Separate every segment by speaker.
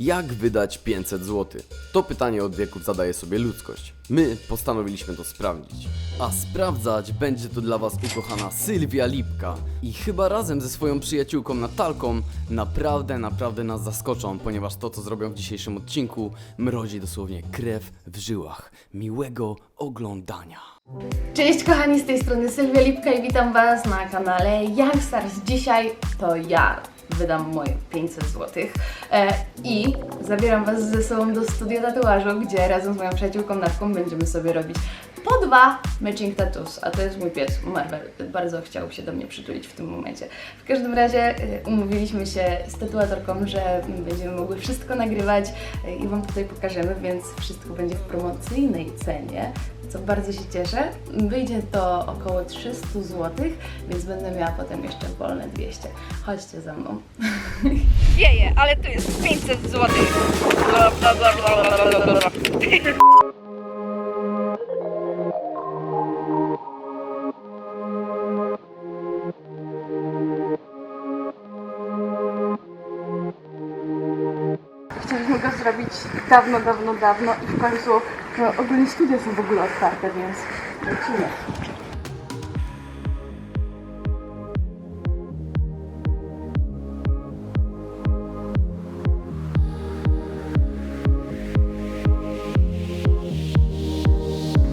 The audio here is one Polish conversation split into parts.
Speaker 1: Jak wydać 500 zł? To pytanie od wieków zadaje sobie ludzkość. My postanowiliśmy to sprawdzić. A sprawdzać będzie to dla Was ukochana Sylwia Lipka. I chyba razem ze swoją przyjaciółką Natalką naprawdę, naprawdę nas zaskoczą, ponieważ to, co zrobią w dzisiejszym odcinku, mrozi dosłownie krew w żyłach. Miłego oglądania.
Speaker 2: Cześć kochani, z tej strony Sylwia Lipka i witam Was na kanale Youngstars. Dzisiaj to ja wydam moje 500 zł e, i zabieram Was ze sobą do studia tatuażu, gdzie razem z moją przyjaciółką Natką będziemy sobie robić po dwa matching tattoos, a to jest mój pies Marvel. Bardzo chciał się do mnie przytulić w tym momencie. W każdym razie e, umówiliśmy się z tatuatorką, że będziemy mogły wszystko nagrywać e, i Wam tutaj pokażemy, więc wszystko będzie w promocyjnej cenie co bardzo się cieszę. Wyjdzie to około 300 zł, więc będę miała potem jeszcze wolne 200. Chodźcie za mną.
Speaker 3: wieje, ale tu jest 500 zł.
Speaker 2: Chcieliśmy go zrobić dawno, dawno, dawno i w końcu no, ogólnie studia są w ogóle otwarte, więc lecimy.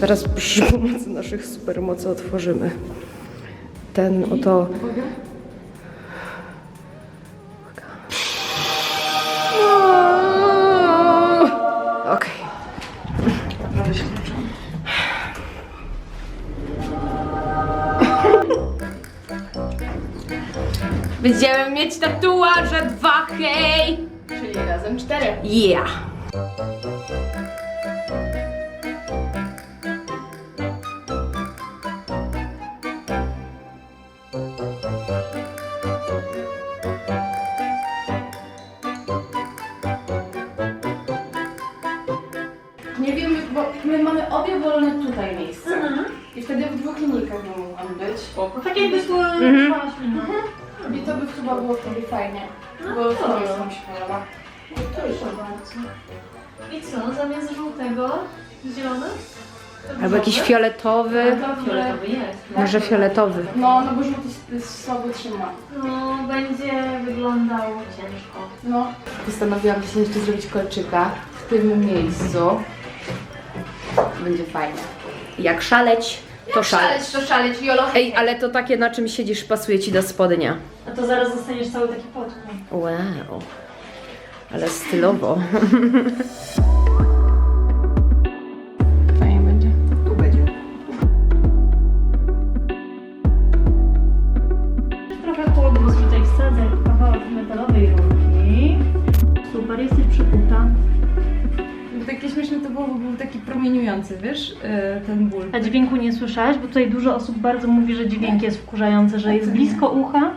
Speaker 2: Teraz przy pomocy naszych supermocy otworzymy ten oto Będziemy mieć tatuaże dwa, hej! Czyli razem cztery. Yeah! Nie wiem, bo my mamy obie wolne tutaj miejsce. I wtedy w dwóch klinikach nie mogłam być.
Speaker 3: Tak jakby tu
Speaker 2: Mhm. To chyba było wtedy fajnie. Bo to mi się podoba.
Speaker 3: Proszę bardzo. I co, zamiast żółtego, zielony?
Speaker 4: Albo jakiś fioletowy.
Speaker 3: Fioletowy jest.
Speaker 4: Może fioletowy.
Speaker 2: No, no bo żółty z sobą trzyma.
Speaker 3: No, będzie wyglądał ciężko.
Speaker 2: No. Postanowiłam się jeszcze zrobić kolczyka w tym miejscu. Będzie fajnie.
Speaker 4: Jak szaleć, to szaleć.
Speaker 2: to szaleć, Jolo.
Speaker 4: Ej, ale to takie na czym siedzisz pasuje ci do spodnia.
Speaker 3: A to zaraz zostaniesz cały taki potwór.
Speaker 4: Wow. Ale stylowo.
Speaker 2: Fajnie będzie.
Speaker 4: Tu będzie.
Speaker 3: Trochę chłodno tutaj wsadzę kawałek metalowej rurki. Super, jesteś przykuta.
Speaker 2: Takie śmieszne to było, bo był taki promieniujący, wiesz, e, ten ból.
Speaker 3: A dźwięku nie słyszałaś? Bo tutaj dużo osób bardzo mówi, że dźwięk jest wkurzający, że jest blisko ucha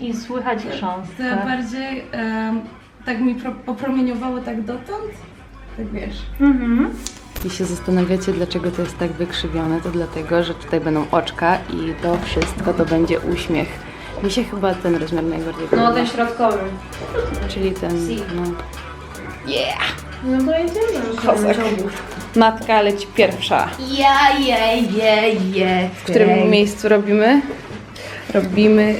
Speaker 3: i słychać chrząst.
Speaker 2: To bardziej em, tak mi pro, popromieniowało tak dotąd, tak wiesz.
Speaker 3: Mhm.
Speaker 4: I się zastanawiacie, dlaczego to jest tak wykrzywione, to dlatego, że tutaj będą oczka i to wszystko to będzie uśmiech. Mi się chyba ten rozmiar najbardziej podoba.
Speaker 3: środkowy.
Speaker 4: Czyli ten, no.
Speaker 3: No to jedziemy.
Speaker 4: Kozak. Matka leci pierwsza.
Speaker 2: Ja, je, je, je.
Speaker 4: W którym miejscu robimy? Robimy...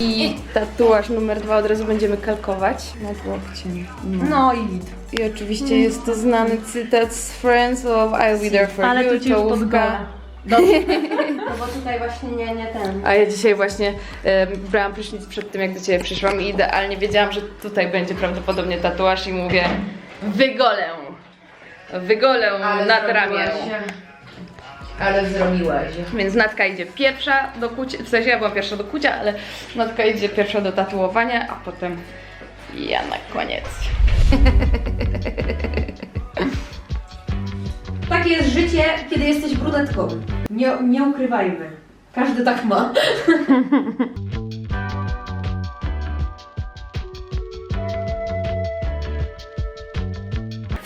Speaker 4: I tatuaż numer dwa od razu będziemy kalkować nad łokciem. No.
Speaker 2: No i git.
Speaker 4: I oczywiście jest to znany cytat z Friends of I'll be there for
Speaker 3: Ale
Speaker 4: you,
Speaker 3: to ci już
Speaker 4: czołówka.
Speaker 3: podgola.
Speaker 2: No bo tutaj właśnie nie, nie ten.
Speaker 4: A ja dzisiaj właśnie e, brałam prysznic przed tym, jak do Ciebie przyszłam i idealnie wiedziałam, że tutaj będzie prawdopodobnie tatuaż i mówię wygolę, wygolę nad ramię.
Speaker 2: Ale zrobiłaś.
Speaker 4: Więc Natka idzie pierwsza do kucia, w sensie ja byłam pierwsza do kucia, ale Natka idzie pierwsza do tatuowania, a potem ja na koniec.
Speaker 5: Takie jest życie, kiedy jesteś brunetką. Nie, nie ukrywajmy. Każdy tak ma.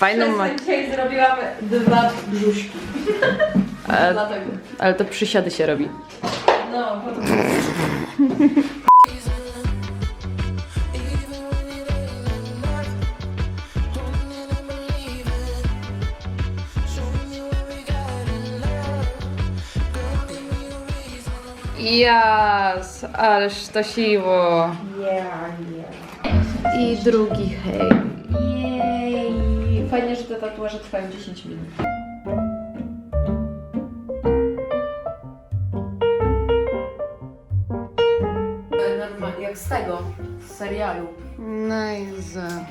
Speaker 4: Fajną ma...
Speaker 5: to dzisiaj zrobiłam dwa brzuszki.
Speaker 2: A,
Speaker 6: Dlatego.
Speaker 2: ale to przysiady się robi.
Speaker 6: No, potem.
Speaker 2: Jas, ależ to siło. I drugi hej.
Speaker 4: Fajnie, że te tatuaże trwają 10 minut.
Speaker 6: Normalnie, jak z tego, z serialu.
Speaker 2: Nice.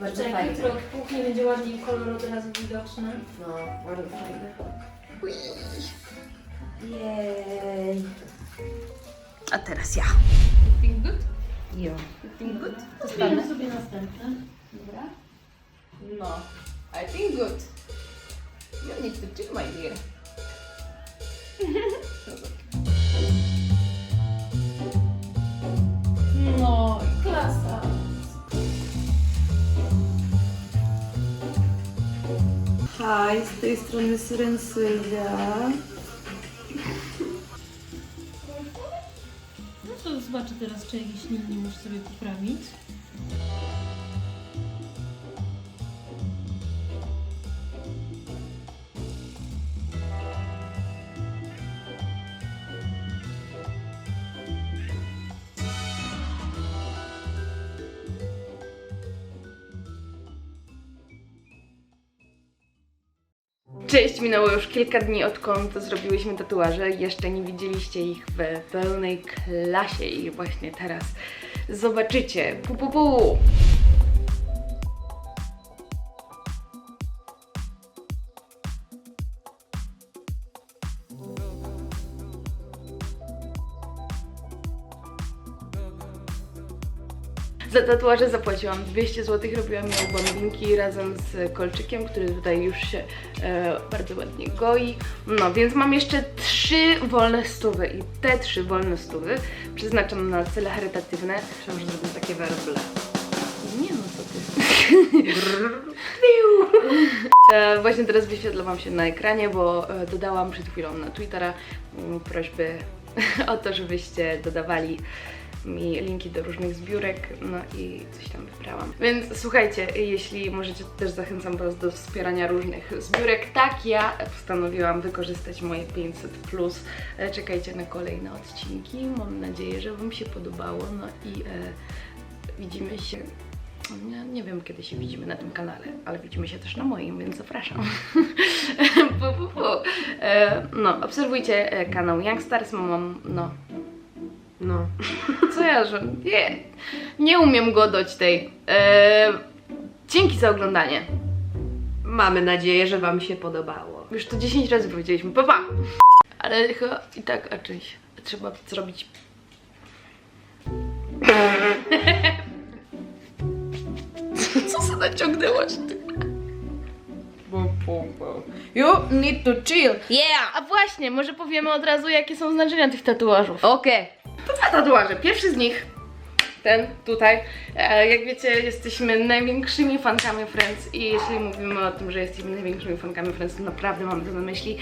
Speaker 6: Bardzo
Speaker 3: Jak
Speaker 6: fajnie.
Speaker 3: jutro w kuchni będzie ładniej kolor od razu widoczny.
Speaker 6: No, bardzo fajne.
Speaker 4: Jej.
Speaker 2: A teraz ja.
Speaker 6: Think good?
Speaker 2: Jo.
Speaker 6: Think good?
Speaker 3: Zostawimy sobie następne.
Speaker 6: Dobra. No. I think good. You need to chill, my dear. No, klasa.
Speaker 4: Hi, z tej strony Syren Sylwia.
Speaker 3: No to zobaczę teraz, czy jakieś linii muszę sobie poprawić.
Speaker 2: Cześć, minęło już kilka dni odkąd zrobiłyśmy tatuaże. Jeszcze nie widzieliście ich w pełnej klasie i właśnie teraz zobaczycie. Pu, pu, pu. Za tatuaże zapłaciłam 200 zł, robiłam ją bombinki razem z kolczykiem, który tutaj już się e, bardzo ładnie goi. No więc mam jeszcze trzy wolne stówy i te trzy wolne stówy przeznaczam na cele charytatywne. Myślałam, że zrobię takie werble. Nie no, co ty. E, właśnie teraz wyświetla Wam się na ekranie, bo e, dodałam przed chwilą na Twittera mm, prośby o to, żebyście dodawali mi linki do różnych zbiórek, no i coś tam wybrałam. Więc słuchajcie, jeśli możecie, też zachęcam Was do wspierania różnych zbiórek. Tak, ja postanowiłam wykorzystać moje 500 plus. E, Czekajcie na kolejne odcinki. Mam nadzieję, że Wam się podobało. No i e, widzimy się. Nie, nie wiem, kiedy się widzimy na tym kanale, ale widzimy się też na moim, więc zapraszam. pu. E, no, obserwujcie e, kanał Youngstars, mam, no,
Speaker 4: No.
Speaker 2: co ja, że nie, nie umiem godać tej. E, dzięki za oglądanie.
Speaker 4: Mamy nadzieję, że Wam się podobało.
Speaker 2: Już to 10 razy powiedzieliśmy, pa pa! Ale chyba i tak, a czyś, trzeba zrobić... Co się naciągnęłaś ty?
Speaker 4: You need to chill.
Speaker 2: A właśnie, może powiemy od razu, jakie są znaczenia tych tatuażów.
Speaker 4: Okej.
Speaker 2: Tatuaże. Pierwszy z nich, ten tutaj, jak wiecie, jesteśmy największymi fankami Friends i jeśli mówimy o tym, że jesteśmy największymi fankami Friends, to naprawdę mamy to na myśli.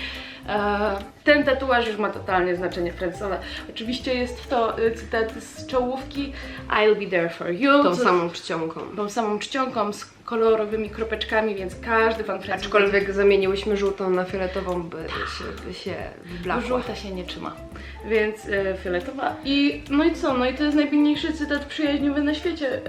Speaker 2: E, ten tatuaż już ma totalnie znaczenie Friendsowe. Oczywiście jest to e, cytat z czołówki I'll be there for you.
Speaker 4: Tą samą czcionką.
Speaker 2: tą samą czcionką z kolorowymi kropeczkami, więc każdy fan Friends
Speaker 4: Aczkolwiek zamieniłyśmy żółtą na fioletową, by się, by się wyblakła.
Speaker 2: Żółta się nie trzyma, więc e, fioletowa. I no i co? No i to jest najpiękniejszy cytat przyjaźniowy na świecie, e,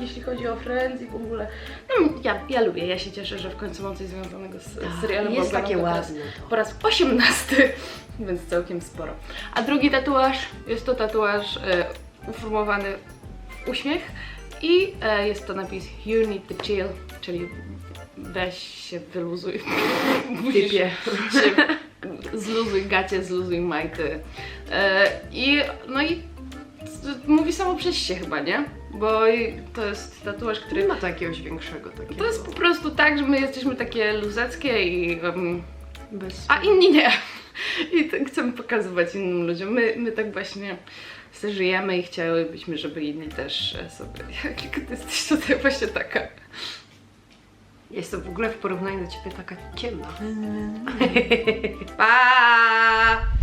Speaker 2: jeśli chodzi o Friends i w ogóle. No, ja, ja lubię, ja się cieszę, że w końcu mam coś związanego z, z serialem.
Speaker 4: jest takie ładne.
Speaker 2: Po raz 18, więc całkiem sporo. A drugi tatuaż jest to tatuaż e, uformowany w uśmiech i e, jest to napis You need to chill, czyli weź się wyluzuj. Musisz
Speaker 4: Typie.
Speaker 2: się zluzuj gacie, zluzuj majty. E, I no i mówi samo przez się chyba, nie? Bo to jest tatuaż, który
Speaker 4: Nie ma jakiegoś większego takiego.
Speaker 2: to jest po prostu tak, że my jesteśmy takie luzeckie i em,
Speaker 4: Bez...
Speaker 2: a inni nie. I tak chcemy pokazywać innym ludziom. My, my tak właśnie sobie żyjemy i chciałybyśmy, żeby inni też e, sobie. Jaka ty jesteś tutaj właśnie taka.
Speaker 4: Jestem w ogóle w porównaniu do ciebie taka ciemna. pa!